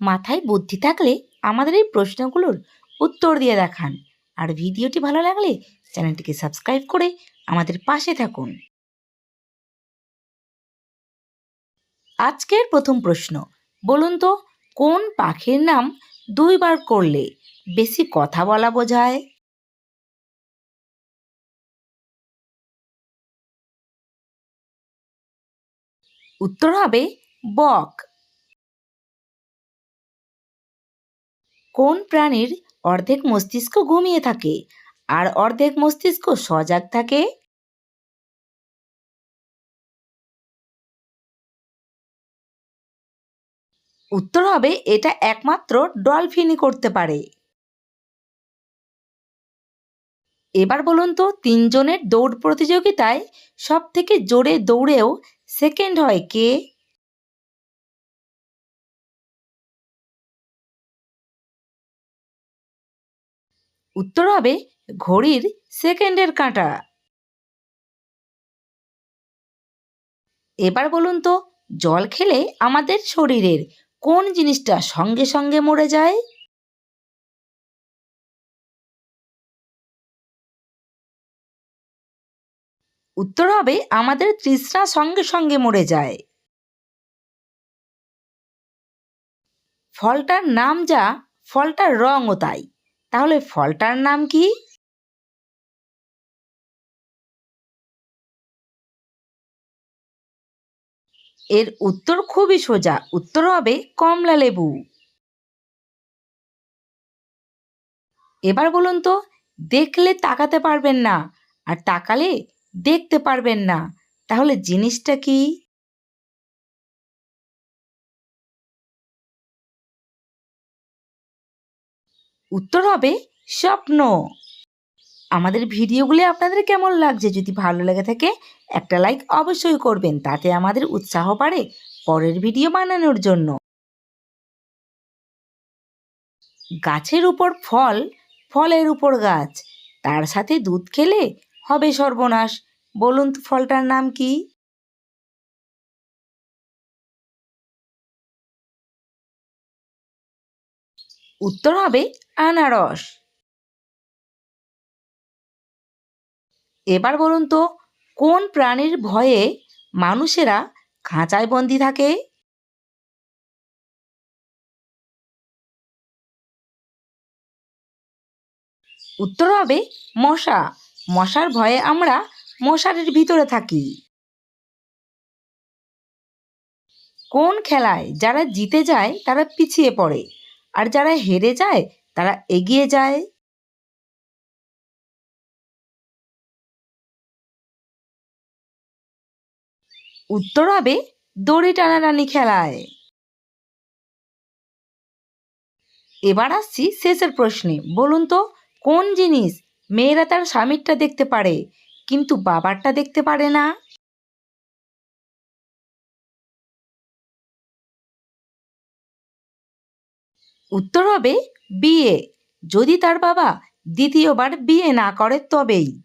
মাথায় বুদ্ধি থাকলে আমাদের এই প্রশ্নগুলোর উত্তর দিয়ে দেখান। আর ভিডিওটি ভালো লাগলে চ্যানেলটিকে সাবস্ক্রাইব করে আমাদের পাশে থাকুন। আজকের প্রথম প্রশ্ন, বলুন তো, কোন পাখির নাম দুইবার করলে বেশি কথা বলা বোঝায়? উত্তর হবে বক। কোন প্রাণীর অর্ধেক মস্তিষ্ক ঘুমিয়ে থাকে? আর অর্ধেক মস্তিষ্ক সজাগ থাকে? উত্তর হবে, এটা একমাত্র ডলফিনই করতে পারে। এবার বলুন তো, তিনজনের দৌড় প্রতিযোগিতায় সব থেকে জোরে দৌড়েও সেকেন্ড হয় কে? উত্তর হবে ঘড়ির সেকেন্ডের কাঁটা। এবার বলুন তো, জল খেলে আমাদের শরীরের কোন জিনিসটা সঙ্গে সঙ্গে মরে যায়? উত্তর হবে আমাদের তৃষ্ণা সঙ্গে সঙ্গে মরে যায়। ফলটার নাম যা, ফলটার রঙও তাই। তাহলে ফলটার নাম কি? এর উত্তর খুবই সোজা। উত্তর হবে কমলা লেবু। এবার বলুন তো, দেখলে তাকাতে পারবেন না, আর তাকালে দেখতে পারবেন না। তাহলে জিনিসটা কি? উত্তর হবে স্বপ্ন। আমাদের ভিডিওগুলি আপনাদের কেমন লাগছে? যদি ভালো লেগে থাকে, একটা লাইক অবশ্যই করবেন, তাতে আমাদের উৎসাহ বাড়ে পরের ভিডিও বানানোর জন্য। গাছের উপর ফল, ফলের উপর গাছ, তার সাথে দুধ খেলে হবে সর্বনাশ। বলুন তো ফলটার নাম কি? উত্তর হবে আনারস। এবার বলুন তো, কোন প্রাণীর ভয়ে মানুষেরা খাঁচায় বন্দি থাকে? উত্তর হবে মশা। মশার ভয়ে আমরা মশারির ভিতরে থাকি। কোন খেলায় যারা জিতে যায় তারা পিছিয়ে পড়ে? আর যারা হেরে যায়, তারা এগিয়ে যায়। উত্তর হবে, দড়ি টানাটানি খেলায়। এবার আসছি শেষের প্রশ্নে। বলুন তো, কোন জিনিস মেয়েরা তার স্বামীরটা দেখতে পারে, কিন্তু বাবারটা দেখতে পারে না? উত্তর হবে বিয়ে। যদি তার বাবা দ্বিতীয়বার বিয়ে না করে তবেই।